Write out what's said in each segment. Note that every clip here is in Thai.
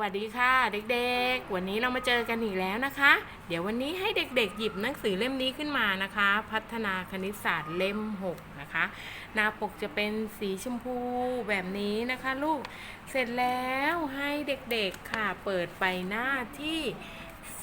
วัสดีค่ะ เด็กๆ วันนี้เรามาเจอกันอีกแล้วนะคะ เดี๋ยววันนี้ให้เด็กๆ หยิบหนังสือเล่มนี้ขึ้นมานะคะ พัฒนาคณิตศาสตร์เล่ม 6 นะคะ หน้าปกจะเป็นสีชมพูแบบนี้นะคะ ลูกเสร็จแล้วให้เด็กๆค่ะเปิดไปหน้าที่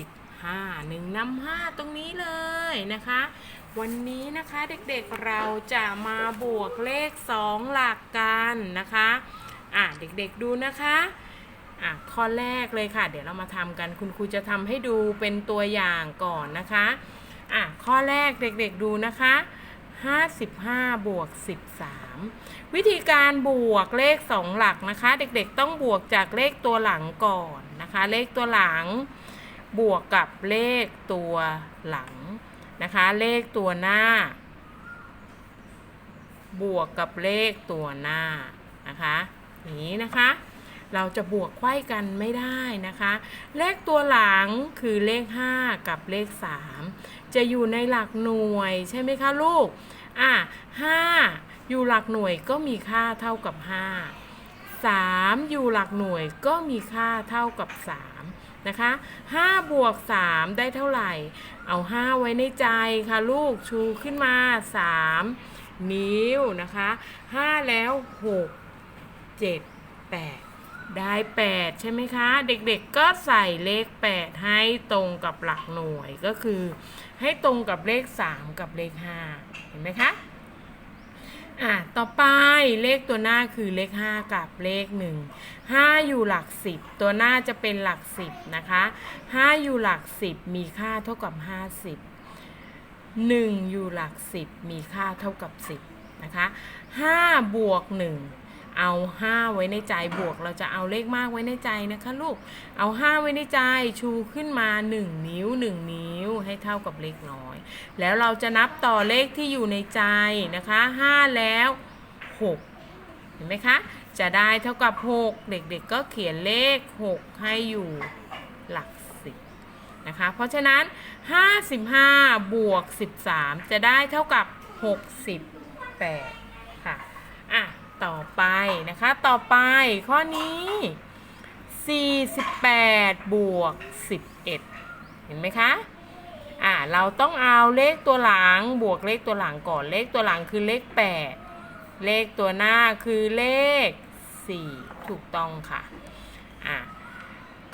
15หนึ่งนำห้าตรงนี้เลยนะคะ วันนี้นะคะเด็กๆเราจะมาบวกเลข 2 หลักกันนะคะอะเด็กๆดูนะคะ อะข้อแรกเลยค่ะ เดี๋ยวเรามาทำกันคุณครูจะทำให้ดูเป็นตัวอย่างก่อนนะคะอะข้อแรกเด็กๆดูนะคะ 55 บวก 13 วิธีการบวกเลข 2 หลักนะคะ เด็กๆต้องบวกจากเลขตัวหลังก่อนนะคะ เลขตัวหลัง บวกกับเลขตัวหลังนะคะ เลขตัวหน้า บวกกับเลขตัวหน้านะคะอย่างนี้นะคะ เราจะบวกไขว้กันไม่ได้นะคะ เลขตัวหลังคือเลข 5 กับเลข 3 จะอยู่ในหลักหน่วยใช่ไหมคะลูก อะ5อยู่หลักหน่วยก็มีค่าเท่ากับ 5 3 อยู่หลักหน่วยก็มีค่าเท่ากับ 3 นะคะ5บวก 3 ได้เท่าไหร่ เอา 5 ไว้ในใจค่ะลูกชูขึ้นมา 3 นิ้วนะคะ 5 แล้ว 6 7 8 ได้ 8 ใช่ไหมคะ เด็กๆก็ใส่เลข 8 ให้ตรงกับหลักหน่วยก็คือ ให้ตรงกับเลข 3 กับเลข 5 เห็นไหมคะอะต่อไปเลขตัวหน้าคือเลข 5 กับเลข 1 5 อยู่หลัก 10 ตัวหน้าจะเป็นหลัก 10 นะคะ 5 อยู่หลัก 10 มีค่าเท่ากับ 50 1 อยู่หลัก 10 มีค่าเท่ากับ 10 นะคะ 5 บวก 1 เอา 5 ไว้ในใจบวก เราจะเอาเลขมากไว้ในใจนะคะลูก เอา 5 ไว้ในใจชูขึ้นมา 1 นิ้ว 1 นิ้วให้เท่ากับเลขน้อย แล้วเราจะนับต่อเลขที่อยู่ในใจนะคะ 5 แล้ว 6 เห็นไหมคะ จะได้เท่ากับ 6 เด็กๆก็เขียนเลข 6 ให้อยู่หลักสิบนะคะ เพราะฉะนั้น 55 บวก 13 จะได้เท่ากับ 68 ค่ะ อะ ต่อไปนะคะ ต่อไปข้อนี้ 48 บวก 11 เห็นไหมคะ อ่า เราต้องเอาเลขตัวหลังบวกเลขตัวหลังก่อน เลขตัวหลังคือเลข 8 เลขตัวหน้าคือเลข 4 ถูกต้องค่ะ อ่า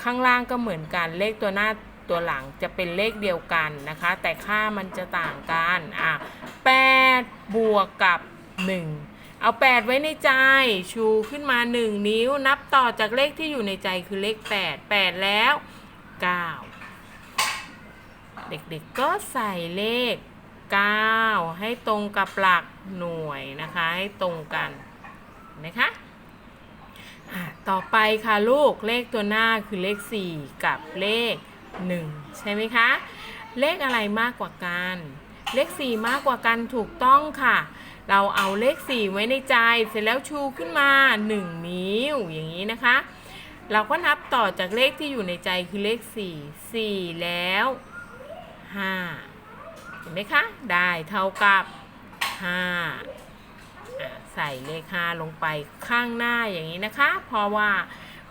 ข้างล่างก็เหมือนกัน เลขตัวหน้าตัวหลังจะเป็นเลขเดียวกันนะคะ แต่ค่ามันจะต่างกัน อะ8บวกกับ 1 เอา 8 ไว้ในใจ ชูขึ้นมา 1 นิ้ว นับต่อจากเลขที่อยู่ในใจคือเลข 8 8 แล้ว 9 เด็กๆก็ใส่เลข 9 ให้ตรงกับหลักหน่วยนะคะ ให้ตรงกันนะคะอะต่อไปค่ะลูกเลขตัวหน้าคือเลข 4 กับเลข 1 ใช่ไหมคะ เลขอะไรมากกว่ากัน เลข 4 มากกว่ากันถูกต้องค่ะ เราเอาเลข 4 ไว้ในใจ เสร็จแล้วชูขึ้นมา 1 นิ้วอย่างนี้นะคะ เราก็นับต่อจากเลขที่อยู่ในใจคือเลข 4 4 แล้ว 5 เห็นไหมคะ ได้เท่ากับ 5 ใส่เลข 5 ลงไปข้างหน้าอย่างนี้นะคะ เพราะว่า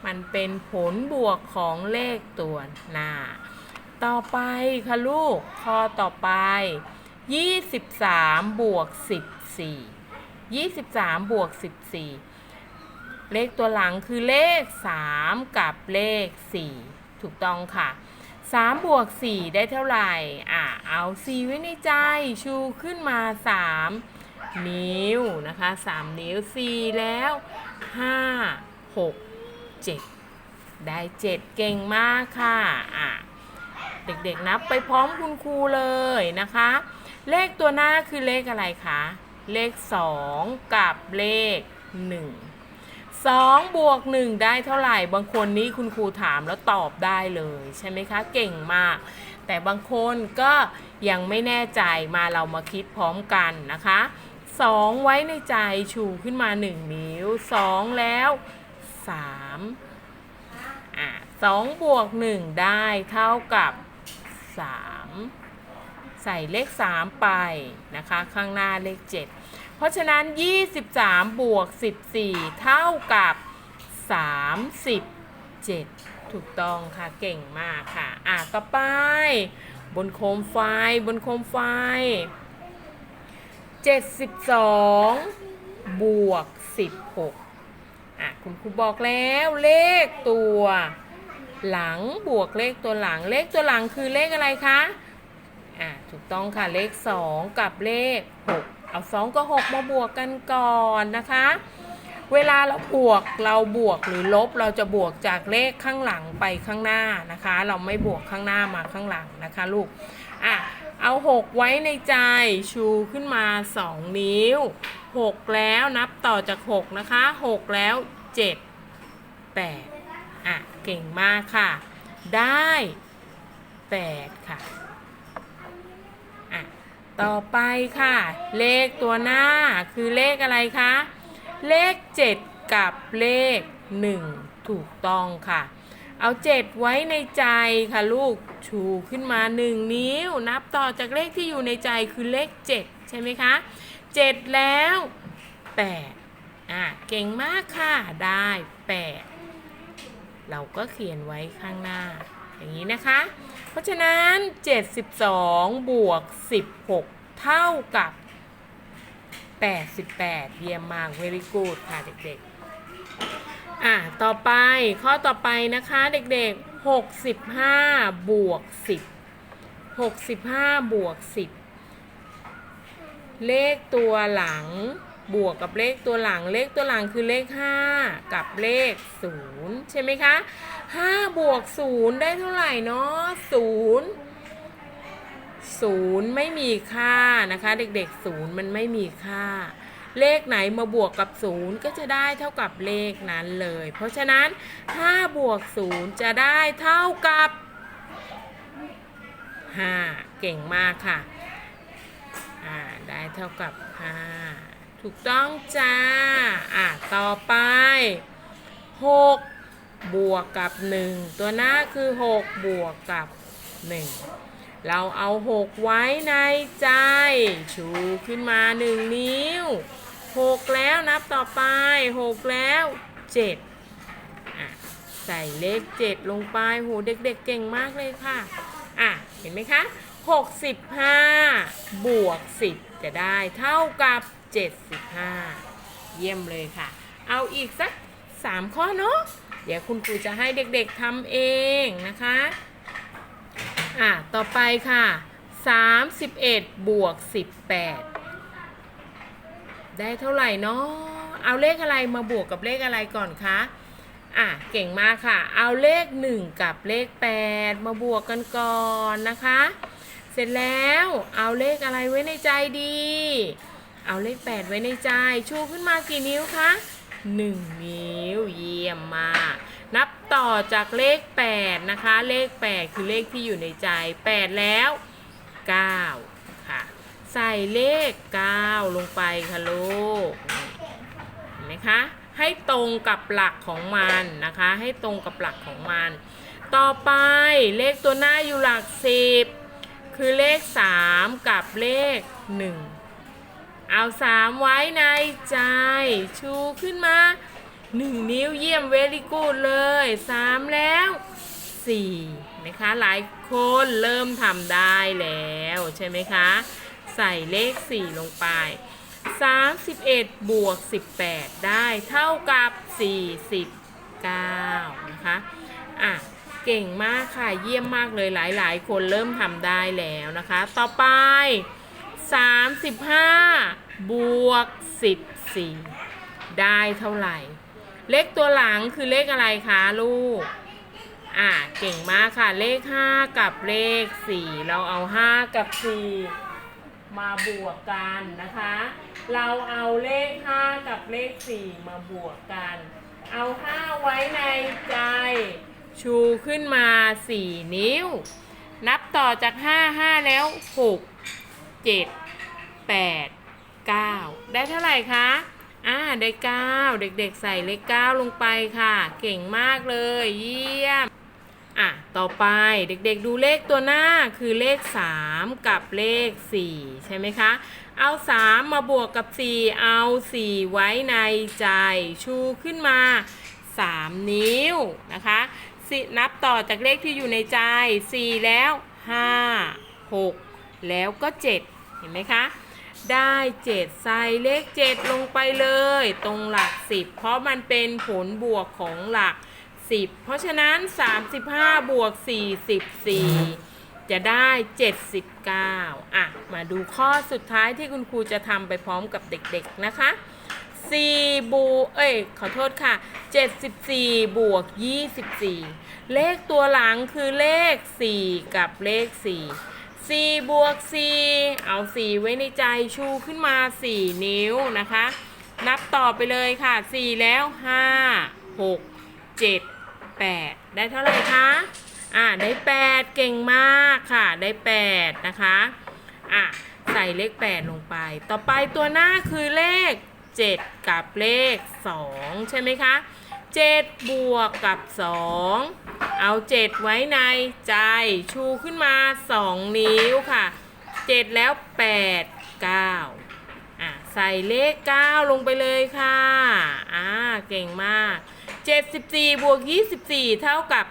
มันเป็นผลบวกของเลขตัวหน้า ต่อไปค่ะลูก ข้อต่อไป 23 บวก 14 23 บวก 14 เลขตัวหลังคือเลข 3 กับเลข 4 ถูกต้องค่ะ 3 บวก 4 ได้เท่าไหร่อะเอา 4 ไว้ในใจชูขึ้นมา 3 นิ้วนะคะ 3 นิ้ว 4 แล้ว 5 6 7 ได้ 7 เก่งมากค่ะอะเด็กๆนับไปพร้อมคุณครูเลยนะคะ เลขตัวหน้าคือเลขอะไรคะ เลข 2 กับเลข 1 2 บวก 1 ได้เท่าไหร่ บางคนนี้คุณครูถามแล้วตอบได้เลยใช่ไหมคะ เก่งมาก แต่บางคนก็ยังไม่แน่ใจมาเรามาคิดพร้อมกันนะคะ 2 ไว้ในใจชูขึ้นมา 1 นิ้ว 2 แล้ว 3 อะ2บวก 1 ได้เท่ากับ 3 ใส่เลข 3 ไปนะคะ ข้างหน้าเลข 7 เพราะฉะนั้น 23 บวก 14 เท่ากับ 37 ถูกต้องค่ะ เก่งมากค่ะ อะต่อไป บนโคมไฟ บนโคมไฟ 72 บวก 16 อะ คุณครูบอกแล้วเลขตัวหลังบวกเลขตัวหลัง เลขตัวหลังคือเลขอะไรคะ อะ ถูกต้องค่ะ เลข 2 กับเลข 6 เอา 2 กับ 6 มาบวกกันก่อนนะคะ เวลาเราบวกเราบวกหรือลบเราจะบวกจากเลขข้างหลังไปข้างหน้านะคะ เราไม่บวกข้างหน้ามาข้างหลังนะคะลูกอะเอา 6 ไว้ในใจชูขึ้นมา 2 นิ้ว 6 แล้วนับต่อจาก 6 นะคะ 6 แล้ว 7 8อะเก่งมากค่ะ ได้ 8 ค่ะอะ ต่อไปค่ะ เลขตัวหน้าคือเลขอะไรคะ เลข 7 กับเลข 1 ถูกต้องค่ะ เอา 7 ไว้ในใจค่ะลูกชูขึ้นมา 1 นิ้ว นับต่อจากเลขที่อยู่ในใจคือเลข 7 ใช่ไหมคะ 7 แล้ว8อะเก่งมากค่ะ ได้ 8 เราก็เขียนไว้ข้างหน้า อย่างนี้นะคะ เพราะฉะนั้น 72 บวก 16 เท่ากับ 88 เยี่ยมมาก very good ค่ะเด็กๆ อะ ต่อไปข้อต่อไปนะคะเด็กๆ 65 บวก 10 65 บวก 10 เลขตัวหลัง บวกกับเลขตัวหลังเลขตัวหลังคือเลข 5 กับเลข 0 ใช่ไหมคะ 5 บวก 0 ได้เท่าไหร่เนาะ0ศูนย์ไม่มีค่านะคะ เด็กๆศูนย์มันไม่มีค่า เลขไหนมาบวกกับศูนย์ก็จะได้เท่ากับเลขนั้นเลย เพราะฉะนั้น 5 บวก 0 จะได้เท่ากับ 5 เก่งมากค่ะ อ่า ได้เท่ากับ 5 ถูกต้องจ้า อะ ต่อไป 6 บวกกับ 1 ตัวหน้าคือ 6 บวกกับ 1 เราเอา 6 ไว้ในใจ ชูขึ้นมาหนึ่งนิ้ว 6 แล้วนับต่อไป 6 แล้ว 7 อะ ใส่เลข 7 ลงไป โห เด็กๆเก่งมากเลยค่ะ อะ เห็นไหมคะ 65 บวก 10 จะได้เท่ากับ 75 เยี่ยมเลยค่ะ เอาอีกสัก 3 ข้อเนาะเดี๋ยวคุณครูจะให้เด็กๆทำเองนะคะ อะ ต่อไปค่ะ 31 บวก 18 ได้เท่าไหร่เนาะเอาเลขอะไรมาบวกกับเลขอะไรก่อนคะอะ เก่งมากค่ะ เอาเลข 1 กับเลข 8 มาบวกกันก่อนนะคะ เสร็จแล้วเอาเลขอะไรไว้ในใจดี เอาเลข8ไว้ในใจ ชูขึ้นมากี่นิ้วคะ1นิ้วเยี่ยมมาก นับต่อจากเลข8นะคะ เลข8คือเลขที่อยู่ในใจ8แล้ว9ค่ะใส่เลข9ลงไปค่ะลูกเห็นไหมคะ ให้ตรงกับหลักของมันนะคะ ให้ตรงกับหลักของมัน ต่อไปเลขตัวหน้าอยู่หลัก10คือเลข3กับเลข1 เอา3ไว้ในใจ ชูขึ้นมา1นิ้วเยี่ยมเวลิกูดเลย3แล้ว4นะคะ หลายคนเริ่มทำได้แล้วใช่ไหมคะ ใส่เลข4ลงไป 31 บวก 18 ได้เท่ากับ 49 นะคะ อะ เก่งมากค่ะ เยี่ยมมากเลยหลาย ๆ คนเริ่มทำได้แล้วนะคะ ต่อไป 35 บวก 14 ได้เท่าไหร่ เลขตัวหลังคือเลขอะไรคะลูก อะเก่งมากค่ะ เลข 5 กับเลข 4 เราเอา 5 กับ 4 มาบวกกันนะคะ เราเอาเลข 5 กับเลข 4 มาบวกกัน เอา 5 ไว้ในใจ ชูขึ้นมา 4 นิ้ว นับต่อจาก 5 5 แล้ว 6 7 8 9 ได้เท่าไหร่คะอ่าได้ 9 เด็กๆ ใส่เลข9ลงไปค่ะ เก่งมากเลย เยี่ยม อะ ต่อไปเด็กๆ ดูเลขตัวหน้าคือเลข 3 กับเลข 4 ใช่ไหมคะ เอา 3 มาบวกกับ 4 เอา 4 ไว้ในใจ ชูขึ้นมา 3 นิ้วนะคะสินับต่อจากเลขที่อยู่ในใจสี่แล้วห้าหกแล้วก็เจ็ดเห็นไหมคะ ได้เจ็ดใส่เลขเจ็ดลงไปเลย ตรงหลักสิบเพราะมันเป็นผลบวกของหลักสิบเพราะฉะนั้น35บวก44จะได้79อะ มาดูข้อสุดท้ายที่คุณครูจะทำไปพร้อมกับเด็กๆนะคะ4บวกเอ้ย ขอโทษค่ะ 74 บวก 24 เลขตัวหลังคือเลข 4 กับเลข 4 4บวก4เอา 4 ไว้ในใจชูขึ้นมา 4 นิ้วนะคะ นับต่อไปเลยค่ะ 4 แล้ว 5 6 7 8 ได้เท่าไหร่คะอ่าได้ 8 เก่งมากค่ะ ได้ 8 นะคะอะใส่เลข 8 ลงไป ต่อไปตัวหน้าคือเลข 7 กับเลข 2 ใช่ไหมคะ 7 บวกกับ 2 เอา 7 ไว้ในใจชูขึ้นมา 2 นิ้วค่ะ 7 แล้ว 8 9อะใส่เลข 9 ลงไปเลยค่ะอ่าเก่งมาก 74 บวก 24 เท่ากับ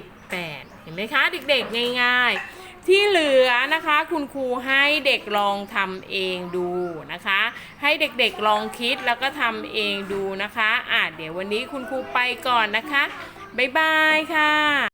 98 เห็นไหมคะ เด็กๆ ง่ายๆ ที่เหลือนะคะคุณครูให้เด็กลองทำเองดูนะคะ ให้เด็กๆลองคิดแล้วก็ทำเองดูนะคะอะเดี๋ยววันนี้คุณครูไปก่อนนะคะ บ๊ายบายค่ะ